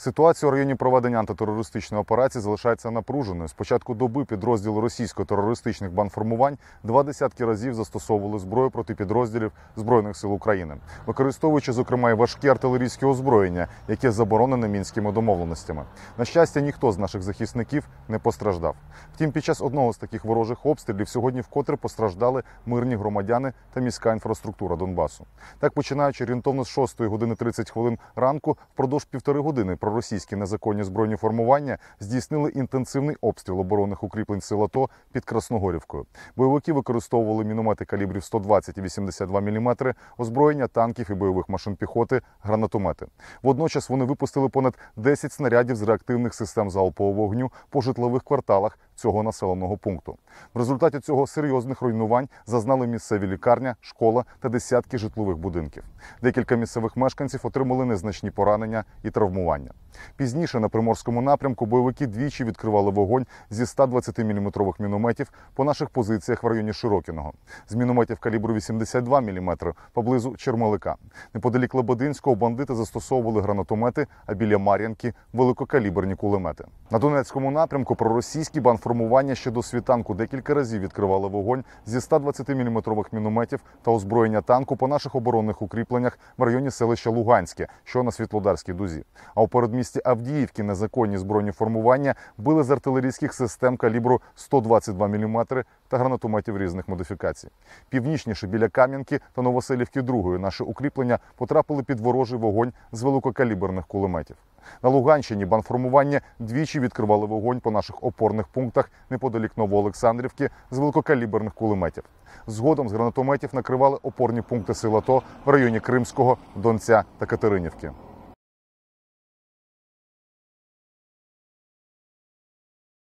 Ситуація у районі проведення антитерористичної операції залишається напруженою. З початку доби підрозділи російсько-терористичних банформувань два десятки разів застосовували зброю проти підрозділів Збройних сил України, використовуючи, зокрема, і важкі артилерійські озброєння, яке заборонене мінськими домовленостями. На щастя, ніхто з наших захисників не постраждав. Втім, під час одного з таких ворожих обстрілів сьогодні вкотре постраждали мирні громадяни та міська інфраструктура Донбасу. Так, починаючи орієнтовно з 6 години 30 хвилин ранку, впродовж півтори години проросійські незаконні збройні формування здійснили інтенсивний обстріл оборонних укріплень сил АТО під Красногорівкою. Бойовики використовували міномети калібрів 120 і 82 мм, озброєння танків і бойових машин піхоти, гранатомети. Водночас вони випустили понад 10 снарядів з реактивних систем залпового вогню по житлових кварталах цього населеного пункту. В результаті цього серйозних руйнувань зазнали місцеві лікарня, школа та десятки житлових будинків. Декілька місцевих мешканців отримали незначні поранення і травмування. Пізніше на приморському напрямку бойовики двічі відкривали вогонь зі 120-мм мінометів по наших позиціях в районі Широкіного, з мінометів калібру 82 мм поблизу Чермалика. Неподалік Лебединського бандити застосовували гранатомети, а біля Мар'янки великокаліберні кулемети. На Донецькому напрямку проросійські банформування ще до світанку декілька разів відкривали вогонь зі 120-мм мінометів та озброєння танку по наших оборонних укріпленнях в районі селища Луганське, що на Світлодарській дузі. А у передмісті Авдіївки незаконні збройні формування били з артилерійських систем калібру 122 мм та гранатометів різних модифікацій. Північніше біля Кам'янки та Новоселівки другої наші укріплення потрапили під ворожий вогонь з великокаліберних кулеметів. На Луганщині банформування двічі відкривали вогонь по наших опорних пунктах неподалік Новоолександрівки з великокаліберних кулеметів. Згодом з гранатометів накривали опорні пункти сил АТО в районі Кримського, Донця та Катеринівки.